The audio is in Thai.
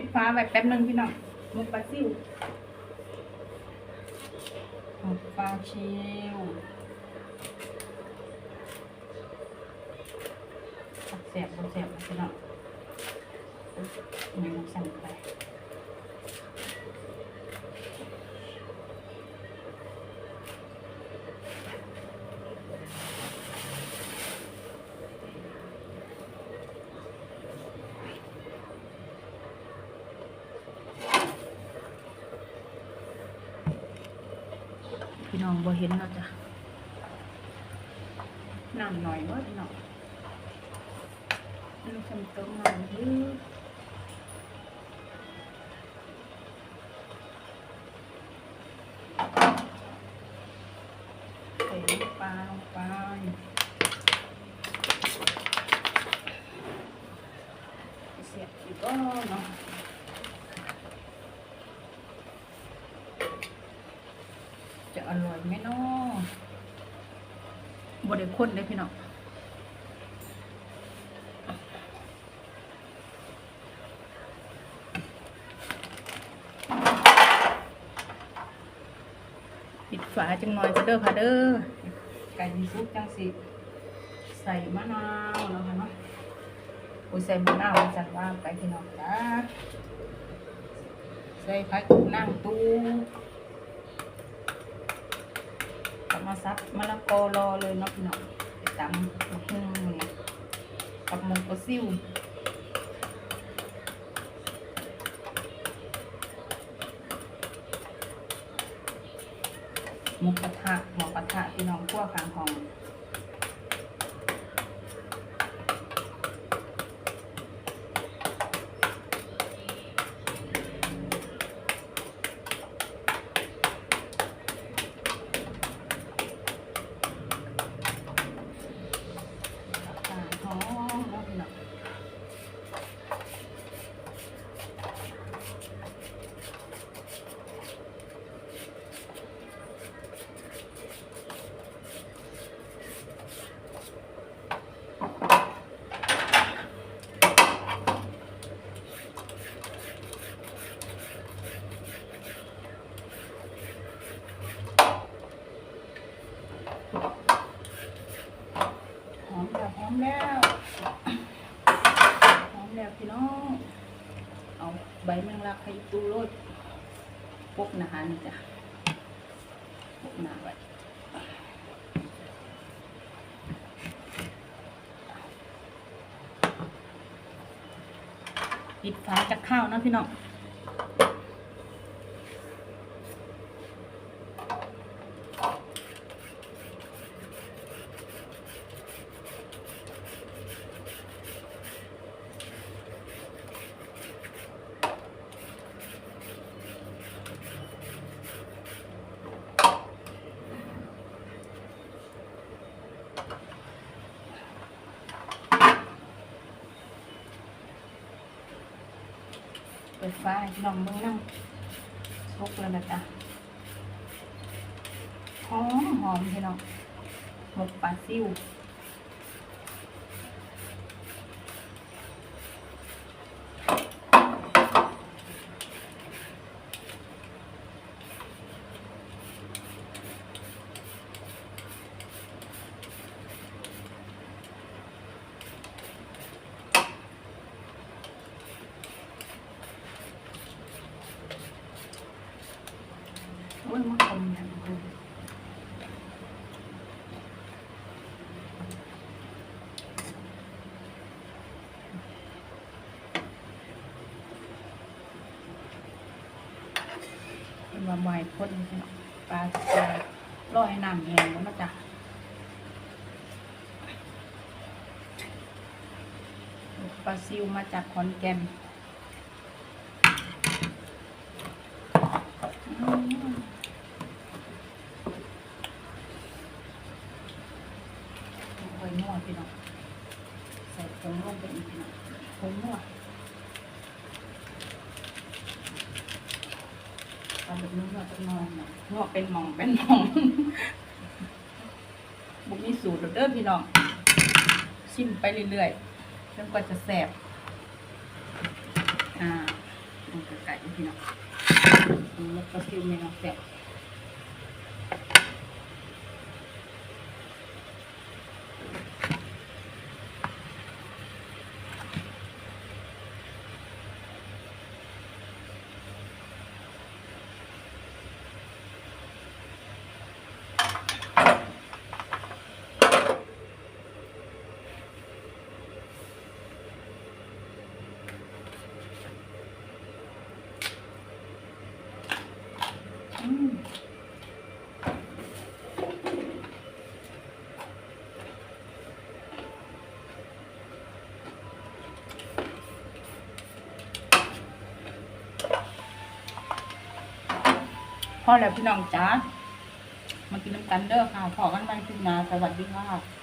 ปิดฟ้าไว้แป๊บหนึงพี่น้องมุกปลาซิวมุกปลาชิวเสียบบนเสียบพี่น้องยังสั่งไป พี่น้องบ่เห็นเนาะจ้ะน้ำหน่อยว่าพี่น้องนี่ฉันต้มน้ำยืดใส่ปลาลงไปเสียบอีกก็เนาะ จะอร่อยไหมเนาะบไดข้นเลยพี่น้องปิดฝาจังหน่อยก็เด้อค่ะเด้อไก่ยีซุปจังสิ ใส่มะนาวเนาะค่ะเนาะโอ้ยใส่มะนาวจัดว่าไปพี่น้องจ้าใส่ผักนั่งตู้ กลับ มาซับมะละกอรอเลยเนาะพี่น้องไปตำมะฮุ่งนี่กับมงกซิ่วหมูกระทะหมูกระทะพี่น้องก้วกขางของกลางห้องเนาะพี่น้องหอมแล้วหอมแล้วหอมแล้วพี่น้องเอา ใบแมงลักให้ตู้รดพวกนาหนี่จ้ะพวกนาไว้ปิดฝาจากข้าวนะพี่น้อง เปิดฟ้าให้พี่น้องมือนั่งซุกแล้วนะจ๊ะหอมหอมพี่น้องหมกปลาซิ่ว อ้ยมันคมอย่างนี้เป็นว่าใบพ่นพี่น้องปลาจะลอยน้ำแห้งแล้วมาจ้ะปลาซิวมาจากขอนแก่นอืม ค่อยมั่วพี่น้องใส่ผงลงไปอีกพี่น้องผงมั่วทำแบบนี้เราจะนอนนะงอกเป็นมองเป็นมองบุกมีสูตรเด้อพี่น้องชิมไปเรื่อยๆจนกว่าจะแสบอ่ามันก็ไก่พี่น้องแล้วก็ซิวเมนูแซ่บ พอแล้วพี่น้องจ้ามากินน้ำกันเด้อค่ะพอกันไปคืนน้าสวัสดีค่ะ